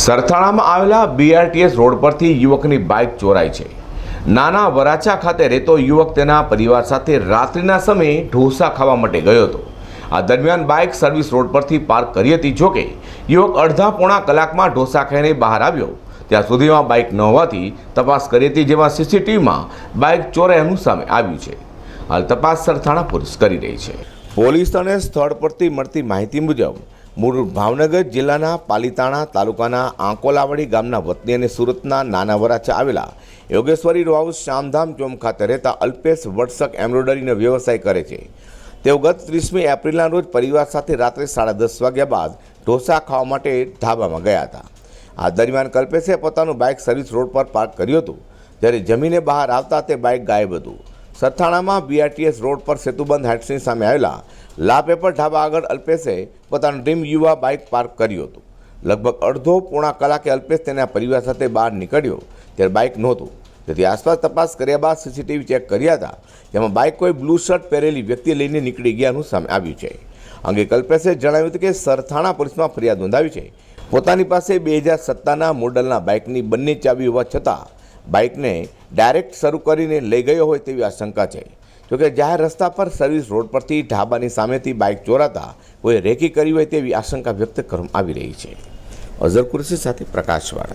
સરથાણામાં આવેલા BRTS road પરથી યુવકની બાઇક ચોરાઈ છે. નાના વરાછા ખાતે રહેતો યુવક તેના પરિવાર સાથે રાત્રિના સમયે ઢોસા ખાવા માટે ગયો હતો. આ દરમિયાન બાઇક સર્વિસ રોડ પરથી પાર્ક કરી હતી જોકે યુવક અડધા પોણા કલાકમાં ઢોસા ખાઈને બહાર આવ્યો. ત્યાં સુધીમાં બાઇક ન હોવાથી તપાસ કરી હતી જેમાં સીસીટીવીમાં બાઇક ચોરાયાનું સામે આવ્યું છે. હાલ તપાસ સરથાણા પોલીસ કરી રહી છે. પોલીસ અને સ્થળ પરથી મળતી માહિતી મુજબ મૂળ ભાવનગર જિલ્લાના પાલીતાણા તાલુકાના આંકોલાવાડી ગામના વતની અને સુરતના નાના વરાછા આવેલા યોગેશ્વરી રો હાઉસ શ્યામધામ ચોમ ખાતે રહેતા અલ્પેશ વટસક એમ્બ્રોઇડરીનો વ્યવસાય કરે છે. તેઓ ગત ત્રીસમી એપ્રિલના રોજ પરિવાર સાથે રાત્રે સાડા દસ વાગ્યા બાદ ઢોસા ખાવા માટે ઢાબામાં ગયા હતા. આ દરમિયાન કલ્પેશે પોતાનું બાઇક સર્વિસ રોડ પર પાર્ક કર્યું હતું. જ્યારે જમીને બહાર આવતા તે બાઇક ગાયબ હતું. સરથાણામાં બીઆરટીએસ રોડ પર સેતુબંધ હાઇટ્સની સામે આવેલા લા પેપર ઢાબા આગળ અલ્પેશે પોતાનું ડ્રીમ યુવા બાઇક પાર્ક કર્યું હતું. લગભગ અડધો પોણા કલાકે અલ્પેશ તેના પરિવાર સાથે બહાર નીકળ્યો ત્યારે બાઇક નહોતું. તેથી આસપાસ તપાસ કર્યા બાદ સીસીટીવી ચેક કર્યા હતા. જેમાં બાઇક કોઈ બ્લુ શર્ટ પહેરેલી વ્યક્તિ લઈને નીકળી ગયાનું સામે આવ્યું છે. અંગે કલ્પેશે જણાવ્યું હતું કે સરથાણા પોલીસમાં ફરિયાદ નોંધાવી છે. પોતાની પાસે બે હજાર સત્તાના મોડલના બાઇકની બંને ચાવી હોવા છતાં બાઇકને ડાયરેક્ટ શરૂ કરીને લઈ ગયો હોય તેવી આશંકા છે. જોકે જાહેર રસ્તા પર સર્વિસ રોડ પરથી ઢાબાની સામેથી બાઇક ચોરાતા કોઈ રેકી કરી હોય તેવી આશંકા વ્યક્ત કરવામાં આવી રહી છે. અઝર કુરશી સાથે પ્રકાશવાળા.